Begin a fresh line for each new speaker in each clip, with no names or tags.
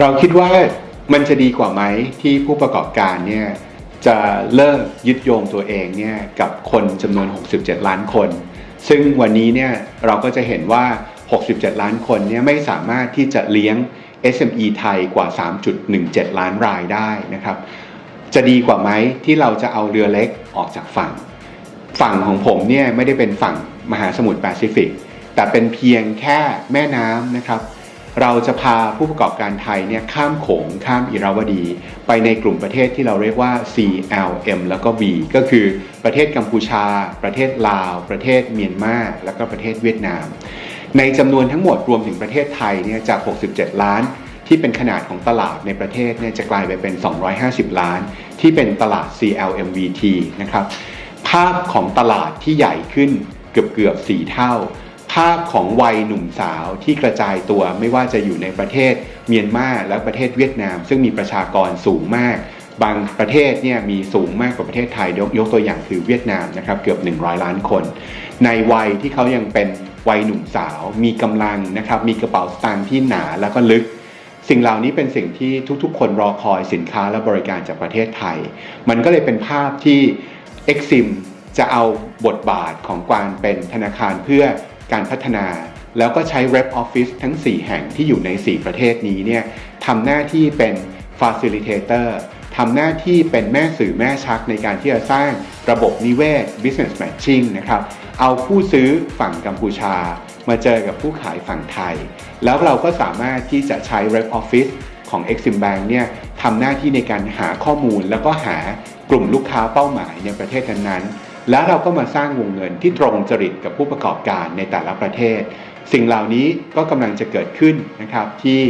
เราคิดว่ามันจะดีกว่าไหมที่ผู้ประกอบการเนี่ยจะเลิกยึดโยงตัวเองเนี่ยกับคนจำนวน 67 ล้านคน ซึ่งวันนี้เนี่ยเราก็จะเห็นว่า 67 ล้านคนเนี่ยไม่สามารถที่จะเลี้ยง SME ไทยกว่า 3.17 ล้านรายได้นะครับ จะดีกว่าไหมที่เราจะเอาเรือเล็กออกจากฝั่ง ฝั่งของผมเนี่ยไม่ได้เป็นฝั่งมหาสมุทรแปซิฟิก แต่เป็นเพียงแค่แม่น้ำนะครับ เราจะพาผู้ประกอบการไทยเนี่ยข้ามโขงข้ามอิราวดี ไปในกลุ่มประเทศที่เราเรียกว่า CLM แล้วก็ V ก็คือประเทศกัมพูชา ประเทศลาว ประเทศเมียนมาแล้วก็ประเทศเวียดนาม ในจำนวนทั้งหมดรวมถึงประเทศไทยเนี่ยจาก 67 ล้านที่เป็นขนาดของตลาดในประเทศเนี่ยจะกลายไปเป็น 250 ล้าน ที่เป็นตลาด CLMVT นะครับ ภาพของตลาดที่ใหญ่ขึ้นเกือบเกือบ4เท่า ภาพของวัยหนุ่มสาวที่กระจายตัวไม่ว่าจะอยู่ในประเทศเมียนมาและประเทศเวียดนาม ซึ่งมีประชากรสูงมาก บางประเทศเนี่ยมีสูงมากกว่าประเทศไทยยกยกตัวอย่างคือเวียดนามนะครับเกือบ 100 ล้านคน ในวัยที่เขายังเป็นวัยหนุ่มสาว มีกำลังนะครับมีกระเป๋าสตางค์ที่หนาแล้วก็ลึก สิ่งเหล่านี้เป็นสิ่งที่ทุกๆ คนรอคอยสินค้าและบริการจากประเทศไทย มันก็เลยเป็นภาพที่ Exim จะเอาบทบาทของการเป็นธนาคารเพื่อ การพัฒนา แล้วก็ใช้ Rep Office ทั้ง 4 แห่งที่อยู่ใน 4 ประเทศนี้เนี่ยทำหน้าที่เป็น Facilitator ทำหน้าที่เป็นแม่สื่อแม่ชักในการที่จะสร้างระบบนิเวศ Business Matching นะครับ เอาผู้ซื้อฝั่งกัมพูชา มาเจอกับผู้ขายฝั่งไทย แล้วเราก็สามารถที่จะใช้ Rep Office ของ Exim Bank เนี่ยทำหน้าที่ในการหาข้อมูลแล้วก็หากลุ่มลูกค้าเป้าหมายในประเทศนั้นๆ แล้วเราก็มาสร้างวงเงินที่ตรงจริตกับผู้ประกอบการในแต่ละประเทศ สิ่งเหล่านี้ก็กำลังจะเกิดขึ้นนะครับที่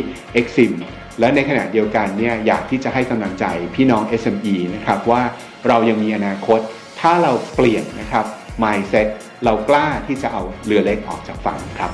Exim และในขณะเดียวกันเนี่ยอยากที่จะให้กำลังใจพี่น้อง SME นะครับว่าเรายังมีอนาคต ถ้าเราเปลี่ยนนะครับ mindset เรากล้าที่จะเอาเรือเล็กออกจากฝั่งครับ